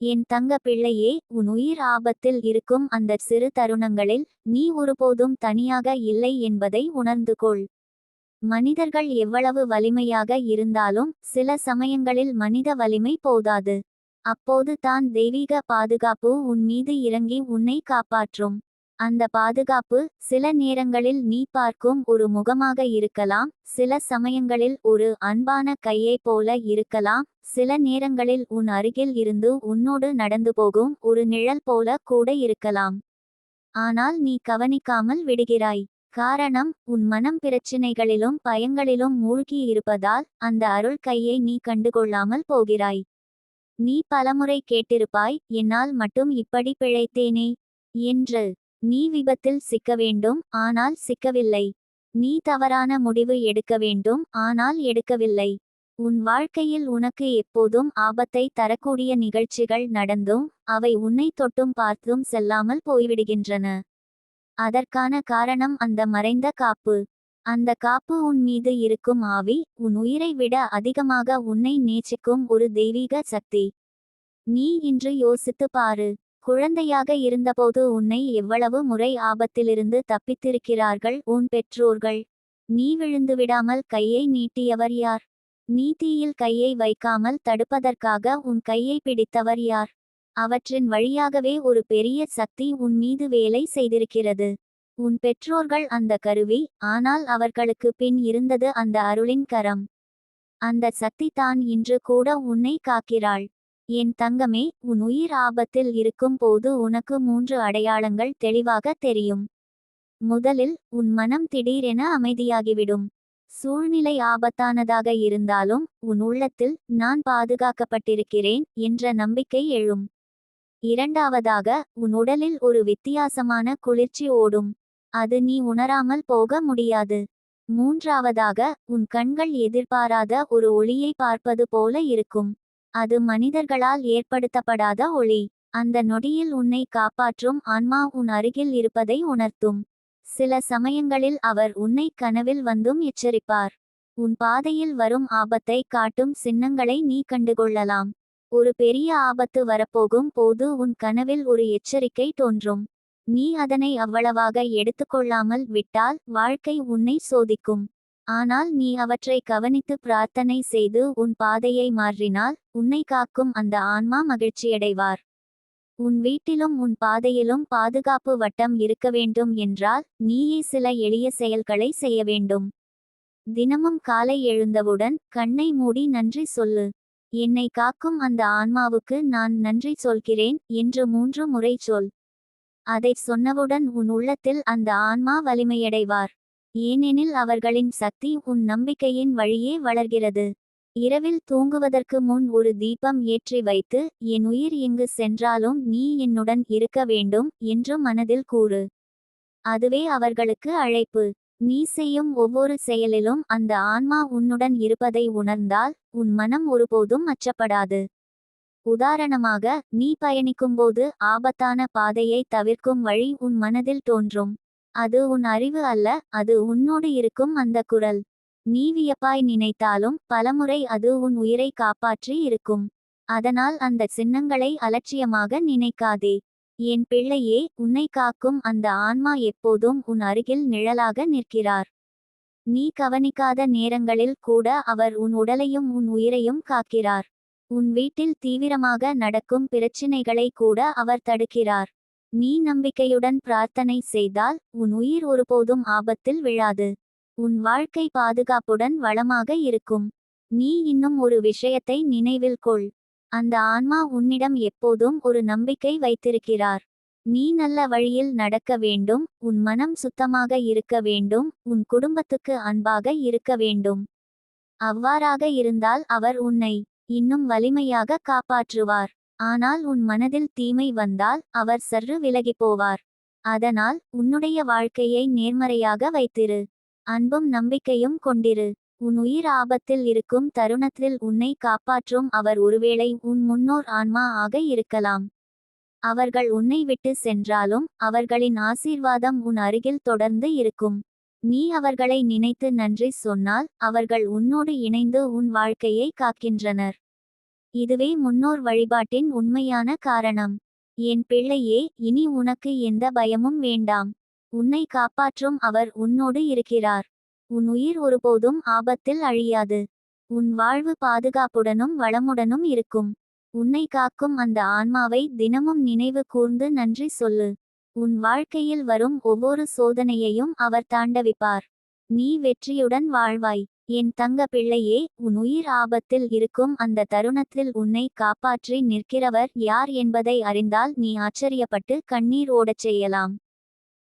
என் தங்க பிள்ளையே உன் உயிர் ஆபத்தில் இருக்கும் அந்த சிறு தருணங்களில் நீ ஒருபோதும் தனியாக இல்லை என்பதை உணர்ந்து கொள் மனிதர்கள் எவ்வளவு வலிமையாக இருந்தாலும் சில சமயங்களில் மனித வலிமை போதாது. அப்போது தான் தெய்வீக பாதுகாப்பு உன் மீது இறங்கி உன்னை காப்பாற்றும். அந்த பாதுகாப்பு சில நேரங்களில் நீ பார்க்கும் ஒரு முகமாக இருக்கலாம் சில சமயங்களில் ஒரு அன்பான கையைப் போல இருக்கலாம் சில நேரங்களில் உன் அருகில் இருந்து உன்னோடு நடந்து போகும் ஒரு நிழல் போல கூட இருக்கலாம். ஆனால் நீ கவனிக்காமல் விடுகிறாய். காரணம் உன் மனம் பிரச்சினைகளிலும் பயங்களிலும் மூழ்கி இருப்பதால் அந்த அருள் கையை நீ கண்டுகொள்ளாமல் போகிறாய். நீ பலமுறை கேட்டிருப்பாய் என்னால் மட்டும் இப்படி பிழைத்தேனே என்று. நீ விபத்தில் சிக்க வேண்டும் ஆனால் சிக்கவில்லை. நீ தவறான முடிவு எடுக்க வேண்டும் ஆனால் எடுக்கவில்லை. உன் வாழ்க்கையில் உனக்கு எப்போதும் ஆபத்தை தரக்கூடிய நிகழ்ச்சிகள் நடந்தும் அவை உன்னை தொட்டும் பார்த்தும் செல்லாமல் போய்விடுகின்றன. அதற்கான காரணம் அந்த மறைந்த காப்பு. அந்த காப்பு உன் மீது இருக்கும் ஆவி உன் உயிரை விட அதிகமாக உன்னை நேசிக்கும் ஒரு தெய்வீக சக்தி. நீ இன்று யோசித்து பாரு. குழந்தையாக இருந்தபோது உன்னை எவ்வளவு முறை ஆபத்திலிருந்து தப்பித்திருக்கிறார்கள் உன் பெற்றோர்கள்? நீ விழுந்து விடாமல் கையை நீட்டியவர் யார்? நீ தீயில் கையை வைக்காமல் தடுப்பதற்காக உன் கையை பிடித்தவர் யார்? அவற்றின் வழியாகவே ஒரு பெரிய சக்தி உன் மீது வேலை செய்திருக்கிறது. உன் பெற்றோர்கள் அந்த கருவி ஆனால் அவர்களுக்கு பின் இருந்தது அந்த அருளின் கரம். அந்த சக்தி தான் இன்று கூட உன்னை காக்கிறாள். என் தங்கமே உன் உயிர் ஆபத்தில் இருக்கும் போது உனக்கு மூன்று அடையாளங்கள் தெளிவாக தெரியும். முதலில் உன் மனம் திடீரென அமைதியாகிவிடும். சூழ்நிலை ஆபத்தானதாக இருந்தாலும் உன் உள்ளத்தில் நான் பாதுகாக்கப்பட்டிருக்கிறேன் என்ற நம்பிக்கை எழும். இரண்டாவதாக உன் உடலில் ஒரு வித்தியாசமான குளிர்ச்சி ஓடும். அது நீ உணராமல் போக முடியாது. மூன்றாவதாக உன் கண்கள் எதிர்பாராத ஒரு ஒளியை பார்ப்பது போல இருக்கும். அது மனிதர்களால் ஏற்படுத்தப்படாத ஒளி. அந்த நொடியில் உன்னை காப்பாற்றும் ஆன்மா உன் அருகில் இருப்பதை உணர்த்தும். சில சமயங்களில் அவர் உன்னை கனவில் வந்தும் எச்சரிப்பார். உன் பாதையில் வரும் ஆபத்தை காட்டும் சின்னங்களை நீ கண்டுகொள்ளலாம். ஒரு பெரிய ஆபத்து வரப்போகும் போது உன் கனவில் ஒரு எச்சரிக்கை தோன்றும். நீ அதனை அவ்வளவாக எடுத்துக்கொள்ளாமல் விட்டால் வாழ்க்கை உன்னை சோதிக்கும். ஆனால் நீ அவற்றை கவனித்து பிரார்த்தனை செய்து உன் பாதையை மாற்றினால் உன்னை காக்கும் அந்த ஆன்மா மகிழ்ச்சியடைவார். உன் வீட்டிலும் உன் பாதையிலும் பாதுகாப்பு வட்டம் இருக்க வேண்டும் என்றால் நீயே சில எளிய செயல்களை செய்ய வேண்டும். தினமும் காலை எழுந்தவுடன் கண்ணை மூடி நன்றி சொல்லு. என்னை காக்கும் அந்த ஆன்மாவுக்கு நான் நன்றி சொல்கிறேன் என்று மூன்று முறை சொல். அதைச் சொன்னவுடன் உன் உள்ளத்தில் அந்த ஆன்மா வலிமையடைவார். ஏனெனில் அவர்களின் சக்தி உன் நம்பிக்கையின் வழியே வளர்கிறது. இரவில் தூங்குவதற்கு முன் ஒரு தீபம் ஏற்றி வைத்து என் உயிர் எங்கு சென்றாலும் நீ என்னுடன் இருக்க வேண்டும் என்று மனதில் கூறு. அதுவே அவர்களுக்கு அழைப்பு. நீ செய்யும் ஒவ்வொரு செயலிலும் அந்த ஆன்மா உன்னுடன் இருப்பதை உணர்ந்தால் உன் மனம் ஒருபோதும் அச்சப்படாது. உதாரணமாக நீ பயணிக்கும்போது ஆபத்தான பாதையை தவிர்க்கும் வழி உன் மனதில் தோன்றும். அது உன் அறிவு அல்ல அது உன்னோடு இருக்கும் அந்த குரல். நீ வியப்பாய் நினைத்தாலும் பலமுறை அது உன் உயிரை காப்பாற்றி இருக்கும். அதனால் அந்த சின்னங்களை அலட்சியமாக நினைக்காதே. என் பிள்ளையே உன்னை காக்கும் அந்த ஆன்மா எப்போதும் உன் அருகில் நிழலாக நிற்கிறார். நீ கவனிக்காத நேரங்களில் கூட அவர் உன் உடலையும் உன் உயிரையும் காக்கிறார். உன் வீட்டில் தீவிரமாக நடக்கும் பிரச்சினைகளை கூட அவர் தடுக்கிறார். நீ நம்பிக்கையுடன் பிரார்த்தனை செய்தால் உன் உயிர் ஒருபோதும் ஆபத்தில் விழாது. உன் வாழ்க்கை பாதுகாப்புடன் வளமாக இருக்கும். நீ இன்னும் ஒரு விஷயத்தை நினைவில் கொள். அந்த ஆன்மா உன்னிடம் எப்போதும் ஒரு நம்பிக்கை வைத்திருக்கிறார். நீ நல்ல வழியில் நடக்க வேண்டும் உன் மனம் சுத்தமாக இருக்க வேண்டும் உன் குடும்பத்துக்கு அன்பாக இருக்க வேண்டும். அவ்வாறாக இருந்தால் அவர் உன்னை இன்னும் வலிமையாக காப்பாற்றுவார். ஆனால் உன் மனதில் தீமை வந்தால் அவர் சற்று விலகிப் போவார். அதனால் உன்னுடைய வாழ்க்கையை நேர்மறையாக வைத்திரு. அன்பும் நம்பிக்கையும் கொண்டிரு. உன் உயிர் ஆபத்தில் இருக்கும் தருணத்தில் உன்னை காப்பாற்றும் அவர் ஒருவேளை உன் முன்னோர் ஆன்மா ஆக இருக்கலாம். அவர்கள் உன்னை விட்டு சென்றாலும் அவர்களின் ஆசீர்வாதம் உன் அருகில் தொடர்ந்து இருக்கும். நீ அவர்களை நினைத்து நன்றி சொன்னால் அவர்கள் உன்னோடு இணைந்து உன் வாழ்க்கையை காக்கின்றனர். இதுவே முன்னோர் வழிபாட்டின் உண்மையான காரணம். என் பிள்ளையே இனி உனக்கு எந்த பயமும் வேண்டாம். உன்னை காப்பாற்றும் அவர் உன்னோடு இருக்கிறார். உன் உயிர் ஒருபோதும் ஆபத்தில் அழியாது. உன் வாழ்வு பாதுகாப்புடனும் வளமுடனும் இருக்கும். உன்னை காக்கும் அந்த ஆன்மாவை தினமும் நினைவு கூர்ந்து நன்றி சொல்லு. உன் வாழ்க்கையில் வரும் ஒவ்வொரு சோதனையையும் அவர் தாண்டவிப்பார். நீ வெற்றியுடன் வாழ்வாய். என் தங்க பிள்ளையே உன் உயிர் ஆபத்தில் இருக்கும் அந்த தருணத்தில் உன்னை காப்பாற்றி நிற்கிறவர் யார் என்பதை அறிந்தால் நீ ஆச்சரியப்பட்டு கண்ணீர் ஓடச் செய்யலாம்.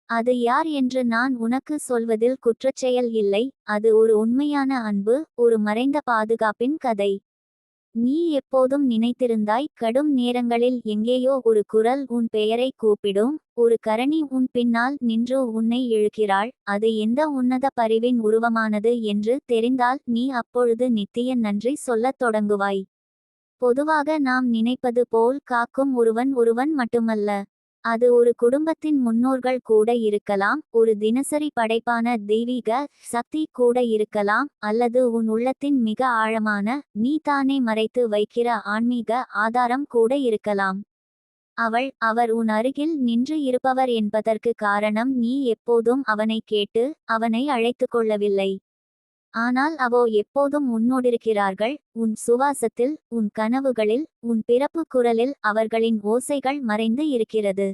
அது யார் என்று நான் உனக்கு சொல்வதில் குற்றச்செயல் இல்லை அது ஒரு உண்மையான அன்பு ஒரு மறைந்த பாதுகாப்பின் கதை. நீ எப்போதும் நினைத்திருந்தாய் கடும் நேரங்களில் எங்கேயோ ஒரு குரல் உன் பெயரை கூப்பிடும் ஒரு கரணி உன் பின்னால் நின்று உன்னை இழுக்கிறாள் அது எந்த உன்னத பரிவின் உருவமானது என்று தெரிந்தால் நீ அப்பொழுது நித்திய நன்றி சொல்லத் தொடங்குவாய். பொதுவாக நாம் நினைப்பது போல் காக்கும் ஒருவன் ஒருவன் மட்டுமல்ல. அது ஒரு குடும்பத்தின் முன்னோர்கள் கூட இருக்கலாம் ஒரு தினசரி படைப்பான தெய்வீக சக்தி கூட இருக்கலாம் அல்லது உன் உள்ளத்தின் மிக ஆழமான நீ தானே மறைத்து வைக்கிற ஆன்மீக ஆதாரம் கூட இருக்கலாம். அவள் அவர் உன் அருகில் நின்று இருப்பவர் என்பதற்கு காரணம் நீ எப்போதும் அவனை கேட்டு அவனை அழைத்து கொள்ளவில்லை. ஆனால் அவோ எப்போதும் உன்னோடிருக்கிறார்கள் உன் சுவாசத்தில் உன் கனவுகளில் உன் பிறப்பு குரலில் அவர்களின் ஓசைகள் மறைந்து இருக்கிறது.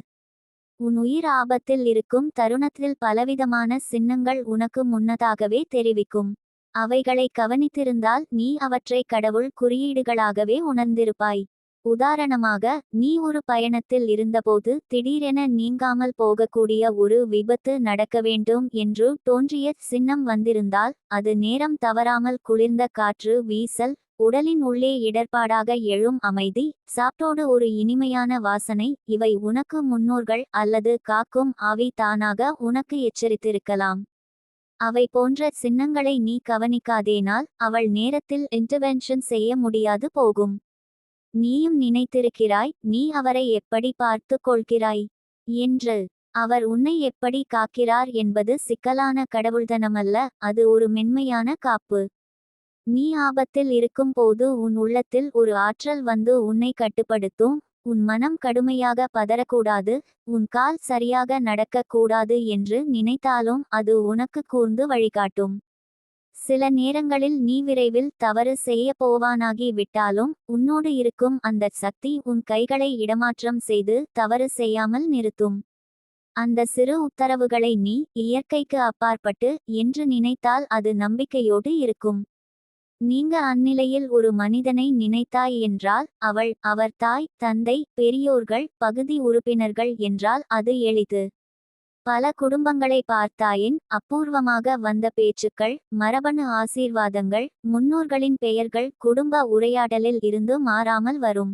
உன் உயிர் ஆபத்தில் இருக்கும் தருணத்தில் பலவிதமான சின்னங்கள் உனக்கு முன்னதாகவே தெரிவிக்கும். அவைகளை கவனித்திருந்தால் நீ அவற்றை கடவுள் குறியீடுகளாகவே உணர்ந்திருப்பாய். உதாரணமாக நீ ஒரு பயணத்தில் இருந்தபோது திடீரென நீங்காமல் போகக்கூடிய ஒரு விபத்து நடக்க வேண்டும் என்று தோன்றிய சின்னம் வந்திருந்தால் அது நேரம் தவறாமல் குளிர்ந்த காற்று வீசல் உடலின் உள்ளே இடர்பாடாக எழும் அமைதி சாப்பிட்டோடு ஒரு இனிமையான வாசனை இவை உனக்கு முன்னோர்கள் அல்லது காக்கும் ஆவி தானாக உனக்கு எச்சரித்திருக்கலாம். அவை போன்ற சின்னங்களை நீ கவனிக்காதேனால் அவள் நேரத்தில் இன்டர்வென்ஷன் செய்ய முடியாது போகும். நீயும் நினைத்திருக்கிறாய் நீ அவரை எப்படி பார்த்து கொள்கிறாய்? என்று. அவர் உன்னை எப்படி காக்கிறார் என்பது சிக்கலான கடவுள்தனமல்ல அது ஒரு மென்மையான காப்பு. நீ ஆபத்தில் இருக்கும் போது உன் உள்ளத்தில் ஒரு ஆற்றல் வந்து உன்னை கட்டுப்படுத்தும் உன் மனம் கடுமையாக பதறக்கூடாது உன் கால் சரியாக நடக்கக்கூடாது என்று நினைத்தாலும் அது உனக்கு கூர்ந்து வழிகாட்டும். சில நேரங்களில் நீ விரைவில் தவறு செய்ய போவானாகி விட்டாலும் உன்னோடு இருக்கும் அந்த சக்தி உன் கைகளை இடமாற்றம் செய்து தவறு செய்யாமல் நிறுத்தும். அந்த சிறு உத்தரவுகளை நீ இயற்கைக்கு அப்பாற்பட்டு என்று நினைத்தால் அது நம்பிக்கையோடு இருக்கும். நீங்க அந்நிலையில் ஒரு மனிதனை நினைத்தாய் என்றால் அவள் அவர் தாய் தந்தை பெரியோர்கள் பகுதி உறுப்பினர்கள் என்றால் அது எளிது. பல குடும்பங்களை பார்த்தாயின் அபூர்வமாக வந்த பேச்சுக்கள் மரபணு ஆசீர்வாதங்கள் முன்னோர்களின் பெயர்கள் குடும்ப உரையாடலில் இருந்து மாறாமல் வரும்.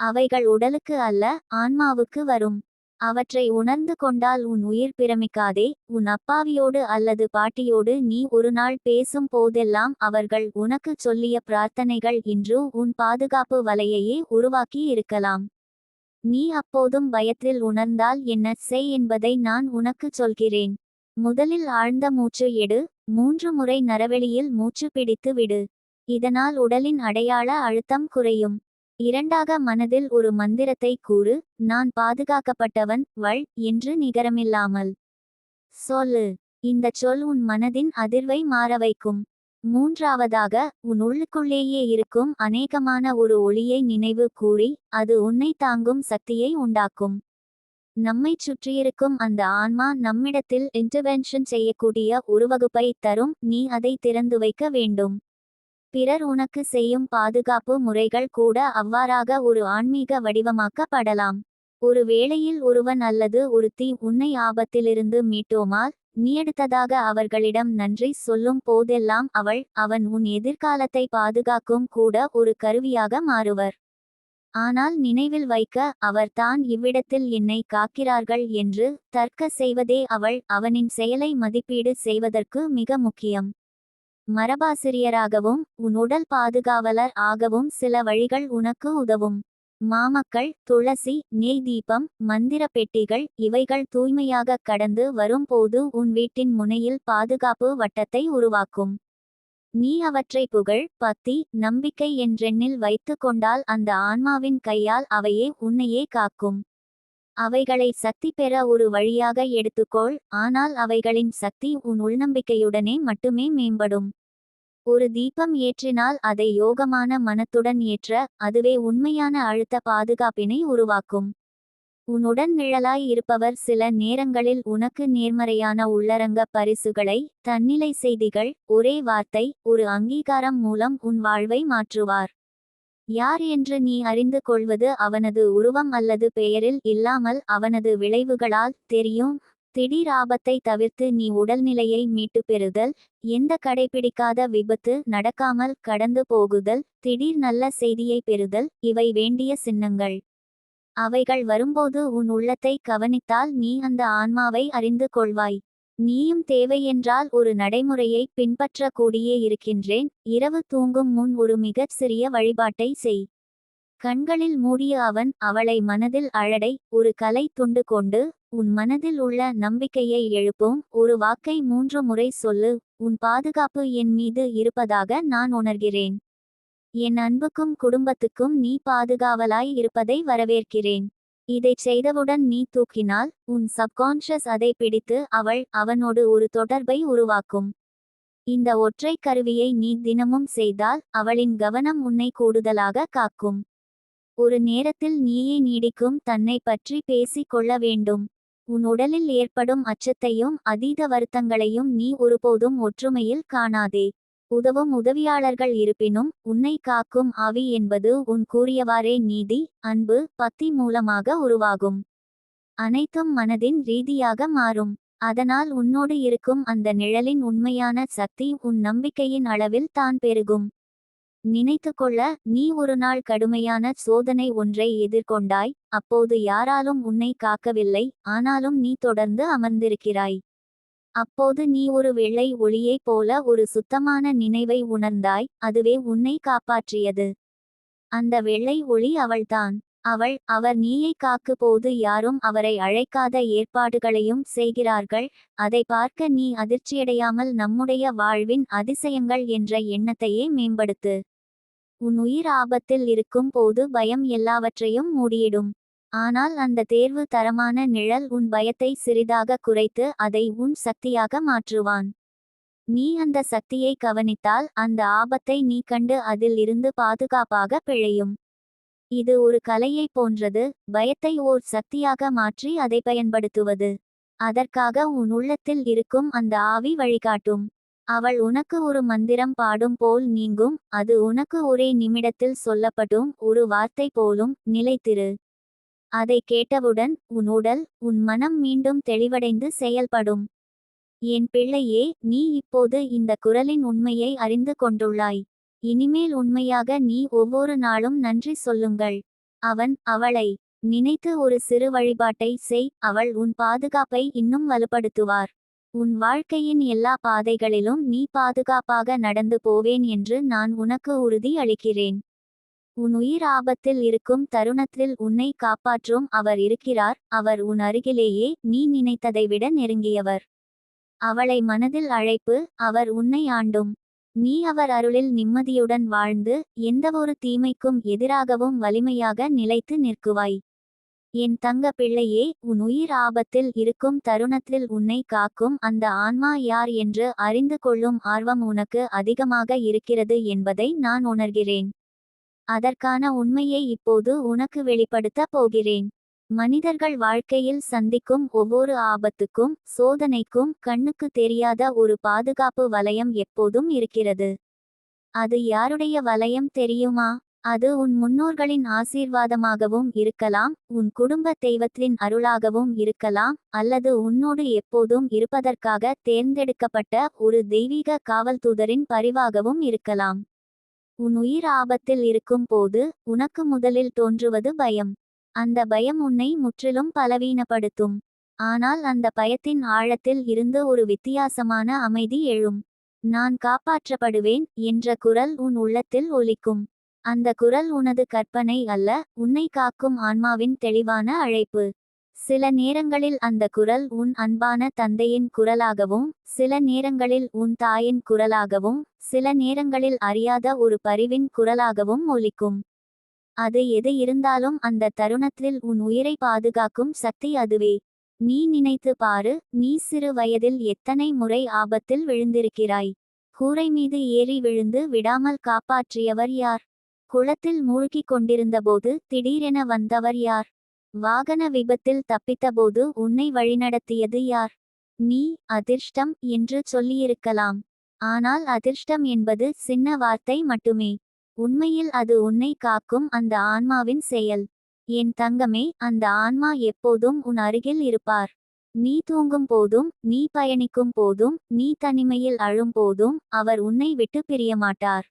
அவைகள் உடலுக்கு அல்ல ஆன்மாவுக்கு வரும். அவற்றை உணர்ந்து கொண்டால் உன் உயிர் பிரமிக்காதே உன் அப்பாவியோடு அல்லது பாட்டியோடு நீ ஒரு நாள் பேசும் போதெல்லாம் அவர்கள் உனக்கு சொல்லிய பிரார்த்தனைகள் இன்று உன் பாதுகாப்பு வலையையே உருவாக்கி இருக்கலாம். நீ அப்போதும் பயத்தில் உணர்ந்தால் என்ன செய் என்பதை நான் உனக்கு சொல்கிறேன். முதலில் ஆழ்ந்த மூச்சு எடு மூன்று முறை நரவெளியில் மூச்சு பிடித்து விடு. இதனால் உடலின் அடையாள அழுத்தம் குறையும். இரண்டாக மனதில் ஒரு மந்திரத்தை கூறு நான் பாதுகாக்கப்பட்டவன் வள் என்று நிகரமில்லாமல். சொல்லு. இந்த சொல் உன் மனதின் அதிர்வை மாற வைக்கும். மூன்றாவதாக உன் உள்ளுக்குள்ளேயே இருக்கும் அநேகமான ஒரு ஒளியை நினைவு கூறி அது உன்னை தாங்கும் சக்தியை உண்டாக்கும். நம்மைச் சுற்றியிருக்கும் அந்த ஆன்மா நம்மிடத்தில் இன்டர்வென்ஷன் செய்யக்கூடிய உருவகுப்பை தரும் நீ அதை திறந்து வைக்க வேண்டும். பிறர் உனக்கு செய்யும் பாதுகாப்பு முறைகள் கூட அவ்வாறாக ஒரு ஆன்மீக வடிவமாக்கப்படலாம். ஒரு வேளையில் ஒருவன் அல்லது ஒரு தீ உன்னை ஆபத்திலிருந்து மீட்டோமால் நீயெடுத்ததாக அவர்களிடம் நன்றி சொல்லும் போதெல்லாம் அவள் அவன் உன் எதிர்காலத்தை பாதுகாக்கும் கூட ஒரு கருவியாக மாறுவர். ஆனால் நினைவில் வைக்க அவர் தான் இவ்விடத்தில் என்னை காக்கிறார்கள் என்று தர்க்க செய்வதே அவள் அவனின் செயலை மதிப்பீடு செய்வதற்கு மிக முக்கியம். மரபாசிரியராகவும் உன் உடல் பாதுகாவலர் ஆகவும் சில வழிகள் உனக்கு உதவும். மாமக்கள் துளசி நெய் தீபம் மந்திர பெட்டிகள் இவைகள் தூய்மையாக கடந்து வரும்போது உன் வீட்டின் முனையில் பாதுகாப்பு வட்டத்தை உருவாக்கும். நீ அவற்றை புகழ் பக்தி நம்பிக்கை என்றெண்ணில் வைத்து கொண்டால் அந்த ஆன்மாவின் கையால் அவையே உன்னையே காக்கும். அவைகளை சக்தி பெற ஒரு வழியாக எடுத்துக்கொள் ஆனால் அவைகளின் சக்தி உன் உள்நம்பிக்கையுடனே மட்டுமே மேம்படும். ஒரு தீபம் ஏற்றினால் அதை யோகமான மனத்துடன் ஏற்ற அதுவே உண்மையான அழுத்த பாதுகாப்பினை உருவாக்கும். உன்னுடன் நிழலாய் இருப்பவர் சில நேரங்களில் உனக்கு நேர்மறையான உள்ளரங்க பரிசுகளை தன்னிலை செய்திகள் ஒரே வார்த்தை ஒரு அங்கீகாரம் மூலம் உன் வாழ்வை மாற்றுவார். யார் என்று நீ அறிந்து கொள்வது அவனது உருவம் அல்லது பெயரில் இல்லாமல் அவனது விளைவுகளால் தெரியும். திடீர் ஆபத்தை தவிர்த்து நீ உடல்நிலையை மீட்டு பெறுதல் எந்த கடைபிடிக்காத விபத்து நடக்காமல் கடந்து போகுதல் திடீர் நல்ல செய்தியை பெறுதல் இவை வேண்டிய சின்னங்கள். அவைகள் வரும்போது உன் உள்ளத்தை கவனித்தால் நீ அந்த ஆன்மாவை அறிந்து கொள்வாய். நீயும் தேவையென்றால் ஒரு நடைமுறையை பின்பற்றக்கூடியே இருக்கின்றேன் இரவு தூங்கும் முன் ஒரு மிகச் சிறிய வழிபாட்டை செய். கண்களில் மூடிய அவன் அவளை மனதில் அழடை ஒரு கலை துண்டு கொண்டு உன் மனதில் உள்ள நம்பிக்கையை எழுப்பும். ஒரு வாக்கை மூன்று முறை சொல்லு. உன் பாதுகாப்பு என் மீது இருப்பதாக நான் உணர்கிறேன். என் அன்புக்கும் குடும்பத்துக்கும் நீ பாதுகாவலாய் இருப்பதை வரவேற்கிறேன். இதைச் செய்தவுடன் நீ தூக்கினால் உன் சப்கான்ஷியஸ் அதை பிடித்து அவள் அவனோடு ஒரு தொடர்பை உருவாக்கும். இந்த ஒற்றை கருவியை நீ தினமும் செய்தால் அவளின் கவனம் உன்னை கூடுதலாக காக்கும். ஒரு நேரத்தில் நீயே நீடிக்கும் தன்னை பற்றி பேசிக் கொள்ள வேண்டும். உன் உடலில் ஏற்படும் அச்சத்தையும் அதீத வருத்தங்களையும் நீ ஒருபோதும் ஒற்றுமையில் காணாதே. உதவும் உதவியாளர்கள் இருப்பினும் உன்னை காக்கும் ஆவி என்பது உன் கூறியவாறே நீதி அன்பு பக்தி மூலமாக உருவாகும். அனைத்தும் மனதின் ரீதியாக மாறும். அதனால் உன்னோடு இருக்கும் அந்த நிழலின் உண்மையான சக்தி உன் நம்பிக்கையின் அளவில் தான் பெருகும். நினைத்து கொள்ள நீ ஒரு நாள் கடுமையான சோதனை ஒன்றை எதிர்கொண்டாய் அப்போது யாராலும் உன்னை காக்கவில்லை ஆனாலும் நீ தொடர்ந்து அமர்ந்திருக்கிறாய். அப்போது நீ ஒரு வெள்ளை ஒளியைப் போல ஒரு சுத்தமான நினைவை உணர்ந்தாய் அதுவே உன்னை காப்பாற்றியது. அந்த வெள்ளை ஒளி அவள்தான். அவள் அவர் நீயை காக்கு போது யாரும் அவரை அழைக்காத ஏற்பாடுகளையும் செய்கிறார்கள் அதை பார்க்க நீ அதிர்ச்சியடையாமல் நம்முடைய வாழ்வின் அதிசயங்கள் என்ற எண்ணத்தையே மேம்படுத்து. உன் உயிர் ஆபத்தில் இருக்கும் போது பயம் எல்லாவற்றையும் மூடியிடும். ஆனால் அந்த தேர்வு தரமான நிழல் உன் பயத்தை சிறிதாக குறைத்து அதை உன் சக்தியாக மாற்றுவான். நீ அந்த சக்தியை கவனித்தால் அந்த ஆபத்தை நீ கண்டு அதில் இருந்து பாதுகாப்பாக பிழையும். இது ஒரு கலையை போன்றது பயத்தை ஓர் சக்தியாக மாற்றி அதை பயன்படுத்துவது. அதற்காக உன் உள்ளத்தில் இருக்கும் அந்த ஆவி வழிகாட்டும். அவள் உனக்கு ஒரு மந்திரம் பாடும் போல் நீங்கும் அது உனக்கு ஒரே நிமிடத்தில் சொல்லப்படும் ஒரு வார்த்தை போலும் நிலைத்திரு. அதை கேட்டவுடன் உன் உடல் உன் மனம் மீண்டும் தெளிவடைந்து செயல்படும். என் பிள்ளையே நீ இப்போது இந்த குரலின் உண்மையை அறிந்து கொண்டுள்ளாய். இனிமேல் உண்மையாக நீ ஒவ்வொரு நாளும் நன்றி சொல்லுங்கள் அவன் அவளை நினைத்து ஒரு சிறு வழிபாட்டை செய் அவள் உன் பாதுகாப்பை இன்னும் வலுப்படுத்துவார். உன் வாழ்க்கையின் எல்லா பாதைகளிலும் நீ பாதுகாப்பாக நடந்து போவேன் என்று நான் உனக்கு உறுதி அளிக்கிறேன். உன் உயிர் ஆபத்தில் இருக்கும் தருணத்தில் உன்னை காப்பாற்றும் அவர் இருக்கிறார். அவர் உன் அருகிலேயே நீ நினைத்ததை விட நெருங்கியவர். அவளை மனதில் அழைப்பு அவர் உன்னை ஆண்டும். நீ அவர் அருளில் நிம்மதியுடன் வாழ்ந்து எந்தவொரு தீமைக்கும் எதிராகவும் வலிமையாக நிலைத்து நிற்குவாய். என் தங்க பிள்ளையே உன் உயிர் ஆபத்தில் இருக்கும் தருணத்தில் உன்னை காக்கும் அந்த ஆன்மா யார் என்று அறிந்து கொள்ளும் ஆர்வம் உனக்கு அதிகமாக இருக்கிறது என்பதை நான் உணர்கிறேன். அதற்கான உண்மையை இப்போது உனக்கு வெளிப்படுத்த போகிறேன். மனிதர்கள் வாழ்க்கையில் சந்திக்கும் ஒவ்வொரு ஆபத்துக்கும் சோதனைக்கும் கண்ணுக்கு தெரியாத ஒரு பாதுகாப்பு வலயம் எப்போதும் இருக்கிறது. அது யாருடைய வலயம் தெரியுமா? அது உன் முன்னோர்களின் ஆசீர்வாதமாகவும் இருக்கலாம் உன் குடும்ப தெய்வத்தின் அருளாகவும் இருக்கலாம் அல்லது உன்னோடு எப்போதும் இருப்பதற்காக தேர்ந்தெடுக்கப்பட்ட ஒரு தெய்வீக காவல்தூதரின் பரிவாகவும் இருக்கலாம். உன் உயிர் ஆபத்தில் இருக்கும் போது உனக்கு முதலில் தோன்றுவது பயம். அந்த பயம் உன்னை முற்றிலும் பலவீனப்படுத்தும். ஆனால் அந்த பயத்தின் ஆழத்தில் இருந்து ஒரு வித்தியாசமான அமைதி எழும். நான் காப்பாற்றப்படுவேன் என்ற குரல் உன் உள்ளத்தில் ஒலிக்கும். அந்த குரல் உனது கற்பனை அல்ல உன்னை காக்கும் ஆன்மாவின் தெளிவான அழைப்பு. சில நேரங்களில் அந்த குரல் உன் அன்பான தந்தையின் குரலாகவும் சில நேரங்களில் உன் தாயின் குரலாகவும் சில நேரங்களில் அறியாத ஒரு பரிவின் குரலாகவும் ஒலிக்கும். அது எது இருந்தாலும் அந்த தருணத்தில் உன் உயிரை பாதுகாக்கும் சக்தி அதுவே. நீ நினைத்து பாரு நீ சிறு வயதில் எத்தனை முறை ஆபத்தில் விழுந்திருக்கிறாய். கூரை மீது ஏறி விழுந்து விடாமல் காப்பாற்றியவர் யார்? குளத்தில் மூழ்கிக் கொண்டிருந்தபோது திடீரென வந்தவர் யார்? வாகன விபத்தில் தப்பித்தபோது உன்னை வழிநடத்தியது யார்? நீ அதிர்ஷ்டம் என்று சொல்லியிருக்கலாம். ஆனால் அதிர்ஷ்டம் என்பது சின்ன வார்த்தை மட்டுமே. உண்மையில் அது உன்னை காக்கும் அந்த ஆன்மாவின் செயல். என் தங்கமே அந்த ஆன்மா எப்போதும் உன் அருகில் இருப்பார். நீ தூங்கும் போதும் நீ பயணிக்கும் போதும் நீ தனிமையில் அழும் போதும் அவர் உன்னை விட்டு பிரியமாட்டார்.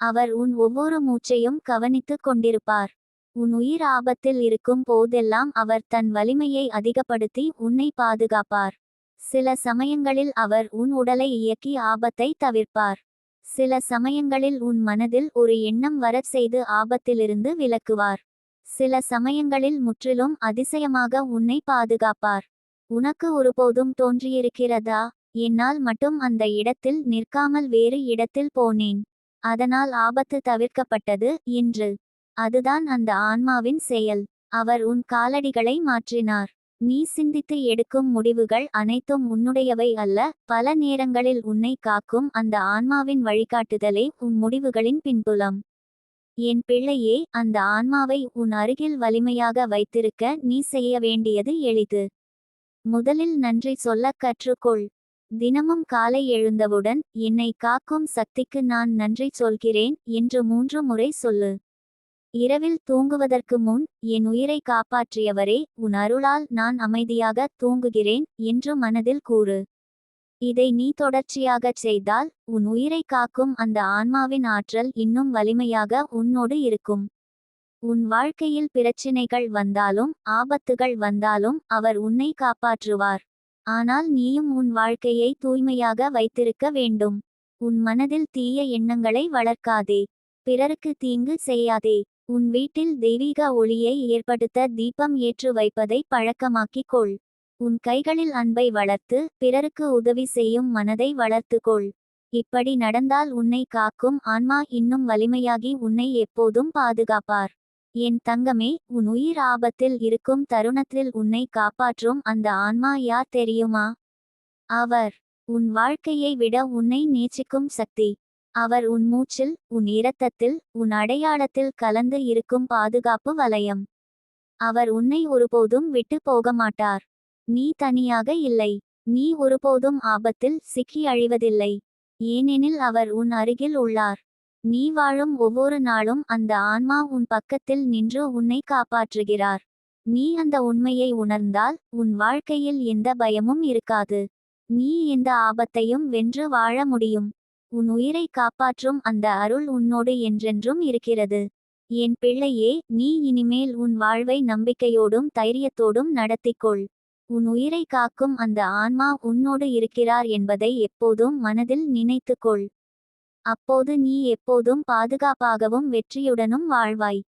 அவர் உன் ஒவ்வொரு மூச்சையும் கவனித்துக் கொண்டிருப்பார். உன் உயிர் ஆபத்தில் இருக்கும் போதெல்லாம் அவர் தன் வலிமையை அதிகப்படுத்தி உன்னை பாதுகாப்பார். சில சமயங்களில் அவர் உன் உடலை இயக்கி ஆபத்தை தவிர்ப்பார். சில சமயங்களில் உன் மனதில் ஒரு எண்ணம் வரச் செய்து ஆபத்திலிருந்து விலக்குவார். சில சமயங்களில் முற்றிலும் அதிசயமாக உன்னை பாதுகாப்பார். உனக்கு ஒருபோதும் தோன்றியிருக்கிறதா? என்னால் மட்டும் அந்த இடத்தில் நிற்காமல் வேறு இடத்தில் போனேன். அதனால் ஆபத்து தவிர்க்கப்பட்டது என்று அதுதான் அந்த ஆன்மாவின் செயல். அவர் உன் காலடிகளை மாற்றினார். நீ சிந்தித்து எடுக்கும் முடிவுகள் அனைத்தும் உன்னுடையவை அல்ல. பல நேரங்களில் உன்னை காக்கும் அந்த ஆன்மாவின் வழிகாட்டுதலே உன் முடிவுகளின் பின்புலம். என் பிள்ளையே அந்த ஆன்மாவை உன் அருகில் வலிமையாக வைத்திருக்க நீ செய்ய வேண்டியது எளிது. முதலில் நன்றி சொல்லக் கற்றுக்கொள். தினமும் காலை எழுந்தவுடன் என்னை காக்கும் சக்திக்கு நான் நன்றி சொல்கிறேன் என்று மூன்று முறை சொல்லு. இரவில் தூங்குவதற்கு முன் என் உயிரை காப்பாற்றியவரே உன் அருளால் நான் அமைதியாக தூங்குகிறேன் என்று மனதில் கூறு. இதை நீ தொடர்ச்சியாகச் செய்தால் உன் உயிரை காக்கும் அந்த ஆன்மாவின் ஆற்றல் இன்னும் வலிமையாக உன்னோடு இருக்கும். உன் வாழ்க்கையில் பிரச்சினைகள் வந்தாலும் ஆபத்துகள் வந்தாலும் அவர் உன்னை காப்பாற்றுவார். ஆனால் நீயும் உன் வாழ்க்கையை தூய்மையாக வைத்திருக்க வேண்டும். உன் மனதில் தீய எண்ணங்களை வளர்க்காதே. பிறருக்கு தீங்கு செய்யாதே. உன் வீட்டில் தெய்வீக ஒளியை ஏற்படுத்த தீபம் ஏற்று வைப்பதை பழக்கமாக்கிக் கொள். உன் கைகளில் அன்பை வளர்த்து பிறருக்கு உதவி செய்யும் மனதை வளர்த்துக்கொள் இப்படி நடந்தால் உன்னை காக்கும் ஆன்மா இன்னும் வலிமையாகி உன்னை எப்போதும் பாதுகாப்பார். என் தங்கமே உன் உயிர் ஆபத்தில் இருக்கும் தருணத்தில் உன்னை காப்பாற்றும் அந்த ஆன்மா யார் தெரியுமா? அவர் உன் வாழ்க்கையை விட உன்னை நேசிக்கும் சக்தி. அவர் உன் மூச்சில் உன் இரத்தத்தில் உன் அடையாளத்தில் கலந்து இருக்கும் பாதுகாப்பு வலயம். அவர் உன்னை ஒருபோதும் விட்டு போக மாட்டார். நீ தனியாக இல்லை. நீ ஒருபோதும் ஆபத்தில் சிக்கி அழிவதில்லை. ஏனெனில் அவர் உன் அருகில் உள்ளார். நீ வாழும் ஒவ்வொரு நாளும் அந்த ஆன்மா உன் பக்கத்தில் நின்று உன்னை காப்பாற்றுகிறார். நீ அந்த உண்மையை உணர்ந்தால் உன் வாழ்க்கையில் எந்த பயமும் இருக்காது. நீ எந்த ஆபத்தையும் வென்று வாழ முடியும். உன் உயிரை காப்பாற்றும் அந்த அருள் உன்னோடு என்றென்றும் இருக்கிறது. என் பிள்ளையே நீ இனிமேல் உன் வாழ்வை நம்பிக்கையோடும் தைரியத்தோடும் நடத்திக்கொள். உன் உயிரை காக்கும் அந்த ஆன்மா உன்னோடு இருக்கிறார் என்பதை எப்போதும் மனதில் நினைத்துக்கொள். அப்போது நீ எப்போதும் பாதுகாப்பாகவும் வெற்றியுடனும் வாழ்வாய்.